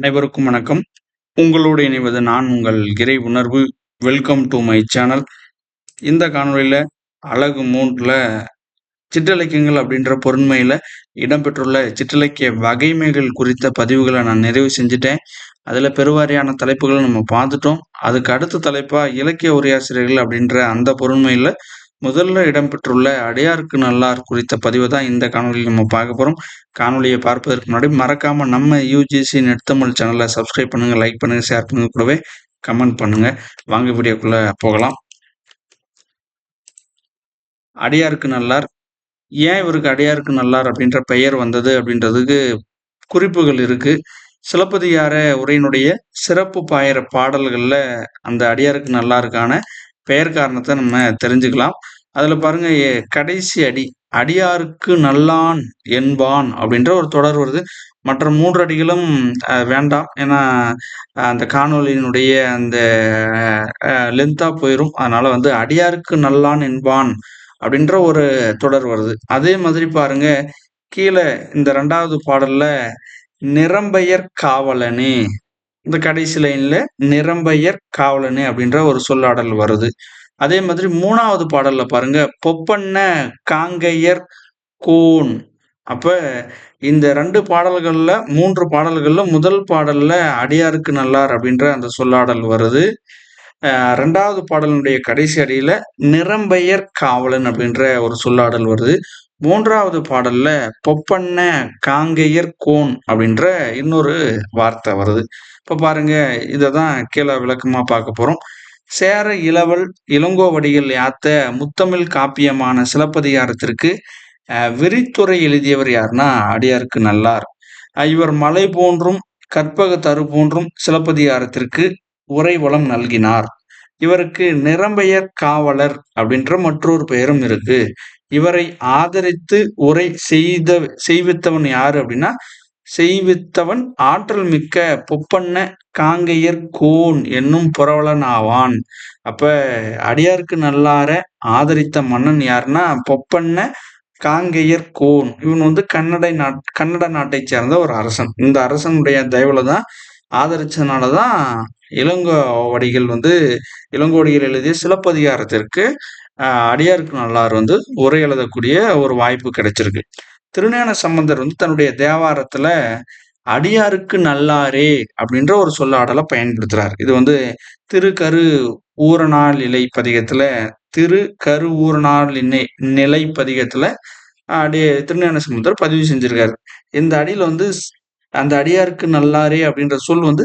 அனைவருக்கும் வணக்கம். உங்களோடு இணைவது நான் உங்கள் இறை உணர்வு. வெல்கம் டு மை சேனல் இந்த காணொலியில் அழகு மூன்றில் சிற்றிலக்கியங்கள் அப்படின்ற பொருண்மையில் இடம்பெற்றுள்ள சிற்றிலக்கிய வகைமைகள் குறித்த பதிவுகளை நான் நிறைவு செஞ்சுட்டேன். அதில் பெருவாரியான தலைப்புகளை நம்ம பார்த்துட்டோம். அதுக்கு அடுத்த தலைப்பாக இலக்கிய உரையாசிரியர்கள் அப்படின்ற அந்த பொருண்மையில் முதல்ல இடம்பெற்றுள்ள அடையாருக்கு நல்லார் குறித்த பதிவு தான் இந்த காணொலியில் நம்ம பார்க்க போகிறோம் காணொலியை பார்ப்பதற்கு முன்னாடி மறக்காமல் நம்ம யூஜிசி நெட்தமிழ் சேனலை சப்ஸ்கிரைப் பண்ணுங்கள் லைக் பண்ணுங்கள் ஷேர் பண்ணுங்க கூடவே கமெண்ட் பண்ணுங்கள் வாங்க வீடியோக்குள்ளே போகலாம். அடையாருக்கு நல்லார். ஏன் இவருக்கு அடையாருக்கு நல்லார் அப்படின்ற பெயர் வந்தது அப்படின்றதுக்கு குறிப்புகள் இருக்குது சிலப்பதிகார உரையினுடைய சிறப்பு பாயிற பாடல்களில் அந்த அடியாருக்கு நல்லாருக்கான பெயர் காரணத்தை நம்ம தெரிஞ்சுக்கலாம். அதில் பாருங்க கடைசி அடி அடியாருக்கு நல்லான் என்பான் அப்படின்ற ஒரு தொடர் வருது. மற்ற மூன்று அடிகளும் வேண்டாம். ஏன்னா அந்த காணொலியினுடைய அந்த லென்த்தாக போயிடும் அதனால வந்து அடியாருக்கு நல்லான் என்பான் அப்படின்ற ஒரு தொடர் வருது. அதே மாதிரி பாருங்க கீழே இந்த ரெண்டாவது பாடல்ல நிறம்பெயர் காவலனே இந்த கடைசி லைன்ல நிரம்பையர் காவலனே அப்படின்ற ஒரு சொல்லாடல் வருது. அதே மாதிரி மூணாவது பாடல்ல பாருங்க பொப்பண்ண காங்கையர் கோன் அப்ப இந்த ரெண்டு பாடல்கள்ல மூன்று பாடல்கள்ல முதல் பாடல்ல அடியாருக்கு நல்லார் அப்படின்ற அந்த சொல்லாடல் வருது. ரெண்டாவது பாடலினுடைய கடைசி அடியில நிரம்பெயர் காவலன் அப்படின்ற ஒரு சொல்லாடல் வருது. மூன்றாவது பாடல்ல பொப்பண்ண காங்கையர் கோன் அப்படின்ற இன்னொரு வார்த்தை வருது. இப்போ பாருங்க இதை தான் கீழே விளக்கமாக பார்க்க போகிறோம் சேர இளவல் இளங்கோவடிகள் யாத்த முத்தமிழ் காப்பியமான சிலப்பதிகாரத்திற்கு விரித்துறை எழுதியவர் யாருன்னா அடியாருக்கு நல்லார். இவர் மலை போன்றும் கற்பக தரு போன்றும் சிலப்பதிகாரத்திற்கு உரைவளம் நல்கினார். இவருக்கு நிறம்பெயர் காவலர் அப்படின்ற மற்றொரு பெயரும் இருக்கு. இவரை ஆதரித்து உரை செய்த செய்வித்தவன் யாரு அப்படின்னா செய்வித்தவன் ஆற்றல் மிக்க பொப்பண்ண காங்கையர் கோன் என்னும் புரவலன் ஆவான் அப்ப அடியாருக்கு நல்லார ஆதரித்த மன்னன் யாருன்னா பொப்பண்ண காங்கையர் கோன். இவன் வந்து கன்னடை நாட் கன்னட நாட்டை சேர்ந்த ஒரு அரசன். இந்த அரசனுடைய தயவுல தான் ஆதரிச்சதுனாலதான் இளங்கோவடிகள் வந்து இளங்கோடிகள் எழுதிய சிலப்பதிகாரத்திற்கு அடியாருக்கு நல்லார் வந்து உரை எழுதக்கூடிய ஒரு வாய்ப்பு கிடைச்சிருக்கு. திருஞான சம்பந்தர் வந்து தன்னுடைய தேவாரத்துல அடியாருக்கு நல்லாரே அப்படின்ற ஒரு சொல்லாடலை பயன்படுத்துறார். இது வந்து திருக்கரு ஊரநாள் இலை பதிகத்துல திரு கரு ஊரநாள் இணை நிலை பதிகத்துல அடி திருஞான சம்பந்தர் பதிவு செஞ்சிருக்காரு. இந்த அடியில வந்து அந்த அடியாருக்கு நல்லாரே அப்படின்ற சொல் வந்து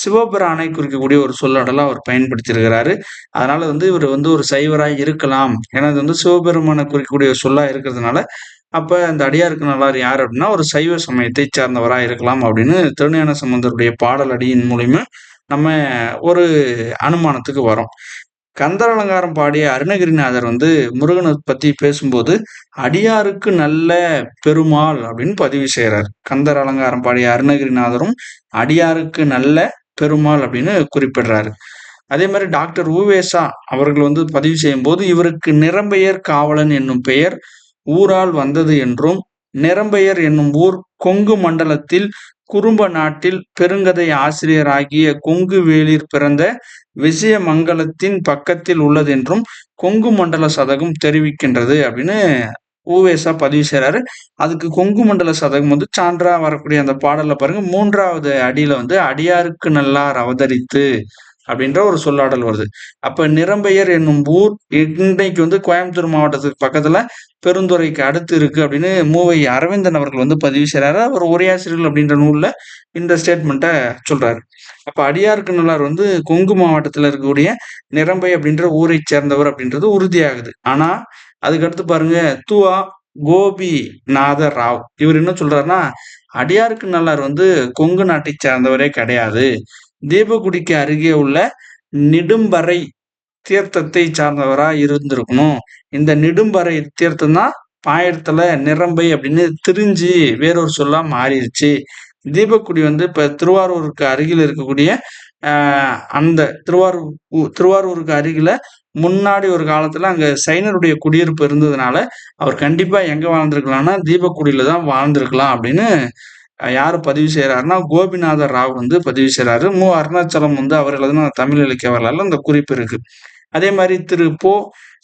சிவபிரானை குறிக்கக்கூடிய ஒரு சொல்லாடலாம் அவர் பயன்படுத்தியிருக்கிறாரு. அதனால வந்து இவர் வந்து ஒரு சைவராய் இருக்கலாம். ஏன்னா இது வந்து சிவபெருமானை குறிக்கக்கூடிய சொல்லா இருக்கிறதுனால அப்போ அந்த அடியாருக்கு நல்லார் யார் அப்படின்னா ஒரு சைவ சமயத்தை சார்ந்தவராக இருக்கலாம் அப்படின்னு திருஞான சம்பந்தருடைய பாடல் அடியின் மூலிமா நம்ம ஒரு அனுமானத்துக்கு வரோம் கந்தர் அலங்காரம் பாடிய அருணகிரிநாதர் வந்து முருகனை பற்றி பேசும்போது அடியாருக்கு நல்ல பெருமாள் அப்படின்னு பதிவு செய்கிறார் கந்தர் அலங்காரம் பாடிய அருணகிரிநாதரும் அடியாருக்கு நல்ல பெருமாள் அப்படின்னு குறிப்பிடுறாரு. அதே மாதிரி டாக்டர் உவேசா அவர்கள் வந்து பதிவு செய்யும் போது இவருக்கு நிறம்பெயர் காவலன் என்னும் பெயர் ஊரால் வந்தது என்றும் நிரம்பெயர் என்னும் ஊர் கொங்கு மண்டலத்தில் குறும்ப நாட்டில் பெருங்கதை ஆசிரியராகிய கொங்கு வேளிர் பிறந்த விஜயமங்கலத்தின் பக்கத்தில் உள்ளது என்றும் கொங்கு மண்டல சதகம் தெரிவிக்கின்றது அப்படின்னு ஊவேசா பதிவு செய்கிறாரு அதுக்கு கொங்கு மண்டல சதகம் வந்து சான்றா வரக்கூடிய அந்த பாடலை பாருங்க மூன்றாவது அடியில வந்து அடியாருக்கு நல்லார் அவதரித்து அப்படின்ற ஒரு சொல்லாடல் வருது. அப்ப நிரம்பெயர் என்னும் ஊர் இன்னைக்கு வந்து கோயம்புத்தூர் மாவட்டத்துக்கு பக்கத்துல பெருந்துறைக்கு அடுத்து இருக்கு அப்படின்னு மூவை அரவிந்தன் அவர்கள் வந்து பதிவு செய்யறாரு அவர் உரையாசிரியர்கள் அப்படின்ற நூல்ல இந்த ஸ்டேட்மெண்ட்டை சொல்றாரு. அப்ப அடியாருக்கு நல்லார் வந்து கொங்கு மாவட்டத்துல இருக்கக்கூடிய நிரம்பை அப்படின்ற ஊரை சேர்ந்தவர் அப்படின்றது உறுதியாகுது. ஆனா அதுக்கடுத்து பாருங்க துவா கோபி நாத ராவ் இவர் என்ன சொல்றாருன்னா அடியாருக்கு நல்லார் வந்து கொங்கு நாட்டை சேர்ந்தவரே கிடையாது. தீபகுடிக்கு அருகே உள்ள நெடும்பறை தீர்த்தத்தை சார்ந்தவராக இருந்திருக்கணும். இந்த நெடும்பறை தீர்த்தம் தான் பாயிரத்தில் நிரம்பை அப்படின்னு திரிஞ்சு வேறொரு சொல்லா மாறிடுச்சு தீபக்குடி வந்து இப்ப திருவாரூருக்கு அருகில் இருக்கக்கூடிய அந்த திருவாரூர் திருவாரூருக்கு அருகில முன்னாடி ஒரு காலத்துல அங்க சைனருடைய குடியிருப்பு இருந்ததுனால அவர் கண்டிப்பா எங்க வாழ்ந்திருக்கலாம்னா தீபக்குடியில தான் வாழ்ந்திருக்கலாம் அப்படின்னு யார் பதிவு செய்கிறாருன்னா கோபிநாத ராவ் வந்து பதிவு செய்கிறாரு மு. அருணாச்சலம் வந்து அவர் எழுதின தமிழ் இலக்கிய வரலாறுல இந்த குறிப்பு இருக்கு. அதே மாதிரி திரு. போ.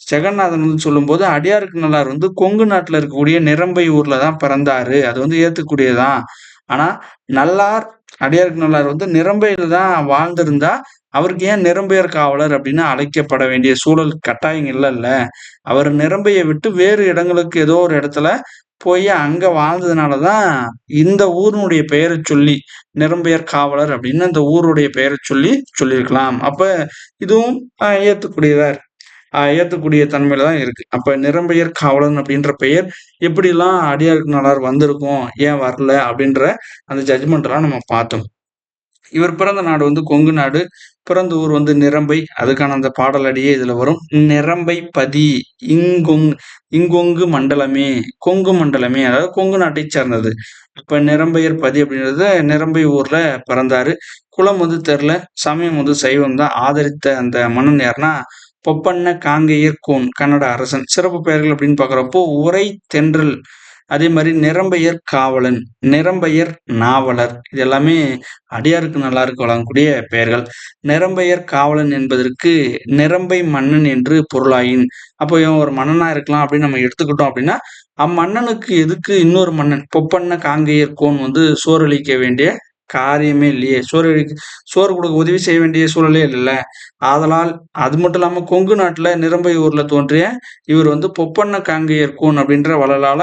ஜெகநாதன் வந்து சொல்லும்போது அடியாருக்கு நல்லார் வந்து கொங்கு நாட்டில் இருக்கக்கூடிய நிரம்பை ஊரில் தான் பிறந்தாரு. அது வந்து ஏற்றுக்கூடியதான் ஆனால் நல்லார் அடியாருக்கு நல்லார் வந்து நிரம்பையில் தான் வாழ்ந்திருந்தா அவருக்கு ஏன் நிரம்பெயர் காவலர் அப்படின்னு அழைக்கப்பட வேண்டிய சூழல் கட்டாயம் இல்லைல்ல. அவர் நிரம்பையை விட்டு வேறு இடங்களுக்கு ஏதோ ஒரு இடத்துல போய் அங்க வாழ்ந்ததுனாலதான் இந்த ஊரினுடைய பெயரை சொல்லி நிரம்பெயர் காவலர் அப்படின்னு அந்த ஊருடைய பெயரை சொல்லி சொல்லியிருக்கலாம். அப்ப இதுவும் ஏத்துக்கூடியதா இருக்கு. ஏற்றக்கூடிய தன்மையில தான் இருக்கு. அப்ப நிரம்பெயர் காவலன் அப்படின்ற பெயர் எப்படிலாம் அடியாருக்கு நாளார் வந்திருக்கும் ஏன் வரல அப்படின்ற அந்த ஜட்ஜ்மெண்ட் நம்ம பார்த்தோம். இவர் பிறந்த நாடு வந்து கொங்கு நாடு. பிறந்த ஊர் வந்து நிரம்பை. அதுக்கான அந்த பாடல் அடியே இதுல வரும். நிரம்பை பதி இங்கொங் இங்கொங்கு மண்டலமே. கொங்கு மண்டலமே. அதாவது கொங்கு நாட்டை சேர்ந்தது. இப்ப நிரம்பையர் பதி அப்படின்றது நிரம்பை ஊர்ல பிறந்தாரு. குலம் வந்து தெரில. சமயம் வந்து சைவம் தான். ஆதரித்த அந்த மன்னன் யாருன்னா பொப்பண்ண காங்கேயர் கோன் கன்னட அரசன். சிறப்பு பெயர்கள் அப்படின்னு பாக்குறப்போ உரை தென்றல். அதே மாதிரி நிரம்பெயர் காவலன் நிரம்பெயர் நாவலர் இது எல்லாமே அடியாருக்கு நல்லா இருக்கு வழங்கக்கூடிய பெயர்கள். நிரம்பெயர் காவலன் என்பதற்கு நிரம்பை மன்னன் என்று பொருளாயின். அப்போ இவன் ஒரு மன்னனா இருக்கலாம் அப்படின்னு நம்ம எடுத்துக்கிட்டோம் அப்படின்னா அம்மன்னனுக்கு எதுக்கு இன்னொரு மன்னன்? பொப்பண்ண காங்கேயர் கோன் வந்து சோறளிக்க வேண்டிய காரியமே இல்லையே. சோறு சோறு கொடுக்க உதவி செய்ய வேண்டிய சூழலே இல்லை ஆதலால் அது மட்டும் இல்லாமல் கொங்கு நாட்டில் நிரம்பை ஊரில் தோன்றிய இவர் வந்து பொப்பண்ண காங்கையர் கூன் அப்படின்ற வளலால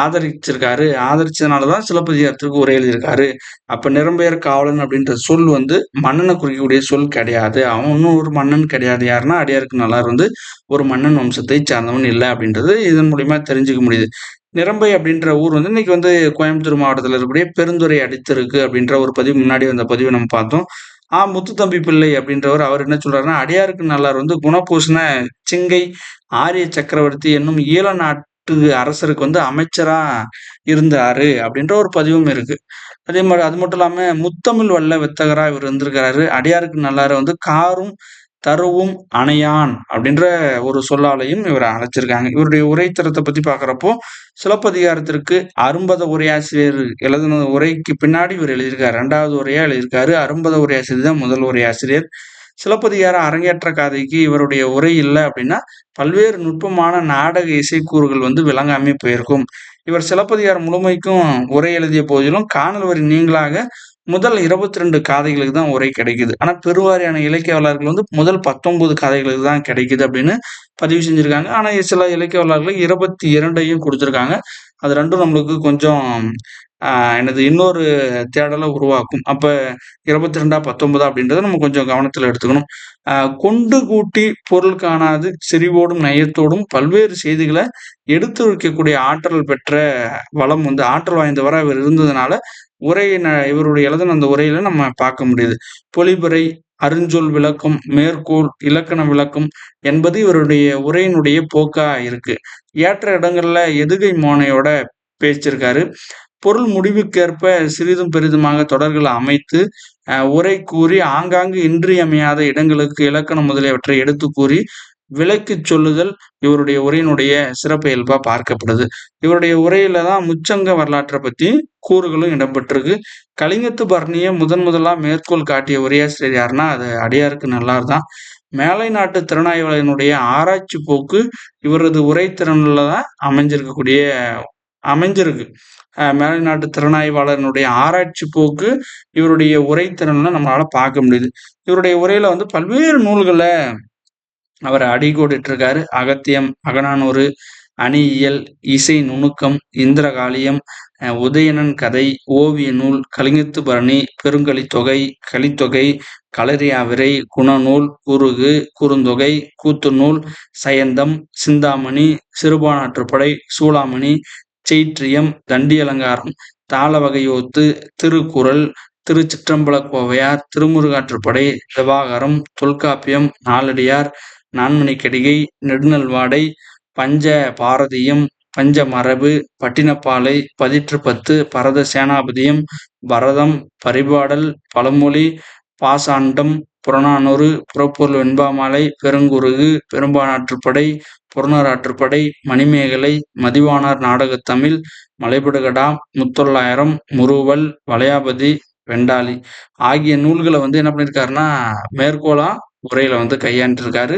ஆதரிச்சிருக்காரு. ஆதரிச்சதுனாலதான் சிலப்பதிகாரத்திற்கு உரை எழுதியிருக்காரு. அப்போ நிரம்பெயர் காவலன் அப்படின்ற சொல் வந்து மன்னனை குறிக்கக்கூடிய சொல் கிடையாது. அவன் ஒன்றும் ஒரு மன்னன் கிடையாது. யாருன்னா அடியாருக்கு நல்லார் வந்து ஒரு மன்னன் வம்சத்தை சார்ந்தவன் இல்லை அப்படின்றது இதன் மூலியமா தெரிஞ்சுக்க முடியுது. நிரம்பை அப்படின்ற ஊர் வந்து இன்னைக்கு வந்து கோயம்புத்தூர் மாவட்டத்தில் இருக்கக்கூடிய பெருந்துறை அடித்திருக்கு அப்படின்ற ஒரு பதிவு முன்னாடி வந்த பதிவு நம்ம பார்த்தோம். ஆ முத்துத்தம்பி பிள்ளை அப்படின்றவர் அவர் என்ன சொல்றாருன்னா அடியாருக்கு நல்லார் வந்து குணபூஷண சிங்கை ஆரிய சக்கரவர்த்தி என்னும் ஈழ நாட்டு அரசருக்கு வந்து அமைச்சரா இருந்தாரு அப்படின்ற ஒரு பதிவும் இருக்கு. அதே மாதிரி அது மட்டும் இல்லாம முத்தமிழ் வல்ல வித்தகரா இவர் இருந்திருக்கிறாரு. அடியாருக்கு நல்லார வந்து காரும் தருவும் அணையான் அப்படின்ற ஒரு சொல்லாலையும் இவரை அழைச்சிருக்காங்க இவருடைய உரைத்தரத்தை பத்தி பாக்குறப்போ சிலப்பதிகாரத்திற்கு அரும்பத உரையாசிரியர் எழுதின உரைக்கு பின்னாடி இவர் எழுதியிருக்காரு. ரெண்டாவது உரையா எழுதியிருக்காரு. அரும்பத உரையாசிரியர் தான் முதல் உரையாசிரியர். சிலப்பதிகார அரங்கேற்ற காதைக்கு இவருடைய உரை இல்லை அப்படின்னா பல்வேறு நுட்பமான நாடக இசைக்கூறுகள் வந்து விளங்காமே போயிருக்கும். இவர் சிலப்பதிகாரம் முழுமைக்கும் உரை எழுதிய போதிலும் காணல் வரி நீங்களாக முதல் இருபத்தி ரெண்டு காதைகளுக்கு தான் உரை கிடைக்குது. ஆனால் பெருவாரியான இலக்கியவாளர்கள் வந்து முதல் பத்தொன்பது காதைகளுக்கு தான் கிடைக்குது அப்படின்னு பதிவு செஞ்சுருக்காங்க. ஆனால் சில இலக்கியவாளர்கள் இருபத்தி இரண்டையும் கொடுத்துருக்காங்க. அது ரெண்டும் நம்மளுக்கு கொஞ்சம் எனது இன்னொரு தேடலை உருவாக்கும். அப்போ இருபத்தி ரெண்டா பத்தொன்பதா அப்படின்றத நம்ம கொஞ்சம் கவனத்தில் எடுத்துக்கணும். கொண்டு கூட்டி பொருள் காணாது செறிவோடும் நயத்தோடும் பல்வேறு செய்திகளை எடுத்து வைக்கக்கூடிய ஆற்றல் பெற்ற வளம் வந்து ஆற்றல் வாய்ந்தவராக இவர் இருந்ததுனால உரையை இவருடைய எழுதின அந்த உரையில நம்ம பார்க்க முடியுது. பொலிபுரை அருஞ்சொல் விளக்கம் மேற்கோள் இலக்கண விளக்கம் என்பது இவருடைய உரையினுடைய போக்கா இருக்கு. ஏற்ற இடங்கள்ல எதுகை மோனையோட பேச்சிருக்காரு பொருள் முடிவுக்கேற்ப சிறிதும் பெரிதுமாக தொடர்களை அமைத்து உரை கூறி ஆங்காங்கு இன்றியமையாத இடங்களுக்கு இலக்கணம் முதலியவற்றை எடுத்து கூறி விலைக்கு சொல்லுதல் இவருடைய உரையினுடைய சிறப்பு இயல்பாக பார்க்கப்படுது. இவருடைய உரையில தான் முச்சங்க வரலாற்றை பத்தி கூறுகளும் இடம்பெற்றிருக்கு. கலிங்கத்து பரணியை முதன் முதலா மேற்கோள் காட்டிய உரையாசிரியர் யாருன்னா அது அடியாருக்கு நல்லார் தான். மேலை நாட்டு திறனாய்வாளனுடைய ஆராய்ச்சி போக்கு இவரது உரைத்திறன்ல தான் அமைஞ்சிருக்கக்கூடிய அமைஞ்சிருக்கு. மேலை நாட்டு திறனாய்வாளனுடைய ஆராய்ச்சி போக்கு இவருடைய உரைத்திறன்ல நம்மளால பார்க்க முடியுது. இவருடைய உரையில வந்து பல்வேறு நூல்களை அவர் அடிகோடிட்டிருக்காரு. அகத்தியம் அகனானூறு அணியியல் இசை நுணுக்கம் இந்திரகாளியம் உதயணன் கதை ஓவிய நூல் கலிங்கத்து பரணி பெருங்கலித்தொகை கலித்தொகை களரியாவிரை குணநூல் குருகு குறுந்தொகை கூத்துநூல் சயந்தம் சிந்தாமணி சிறுபானாற்றுப்படை சூளாமணி செய்ற்றியம் தண்டி அலங்காரம் தாளவகையோத்து திருக்குறள் திருச்சிற்றம்பல கோவையார் திருமுருகாற்றுப்படை திவாகரம் தொல்காப்பியம் நாலடியார் நான்மணிக்கடிகை நெடுநல்வாடை பஞ்ச பாரதியம் பஞ்ச மரபு பட்டினப்பாலை பதிற்று பத்து பரத சேனாபதியம் பரதம் பரிபாடல் பழமொழி பாசாண்டம் புறநானூறு புறப்பொருள் வெண்பாமாலை பெருங்குருகு பெரும்பானாற்றுப்படை புறநராற்றுப்படை மணிமேகலை மதிவானார் நாடகத்தமிழ் மலைபடுகடா முத்தொள்ளாயிரம் முறுவல் வளையாபதி வெண்டாளி ஆகிய நூல்களை வந்து என்ன பண்ணியிருக்காருன்னா மேற்கோளா உரையில வந்து கையாண்டிருக்காரு.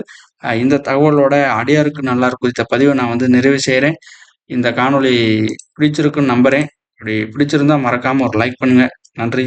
இந்த தகவலோட அடியாருக்கு இருக்கும் குறித்த பதிவை நான் வந்து நிறைவு செய்கிறேன் இந்த காணொளி பிடிச்சிருக்குன்னு நம்புறேன். அப்படி பிடிச்சிருந்தா மறக்காம ஒரு லைக் பண்ணுங்க. நன்றி.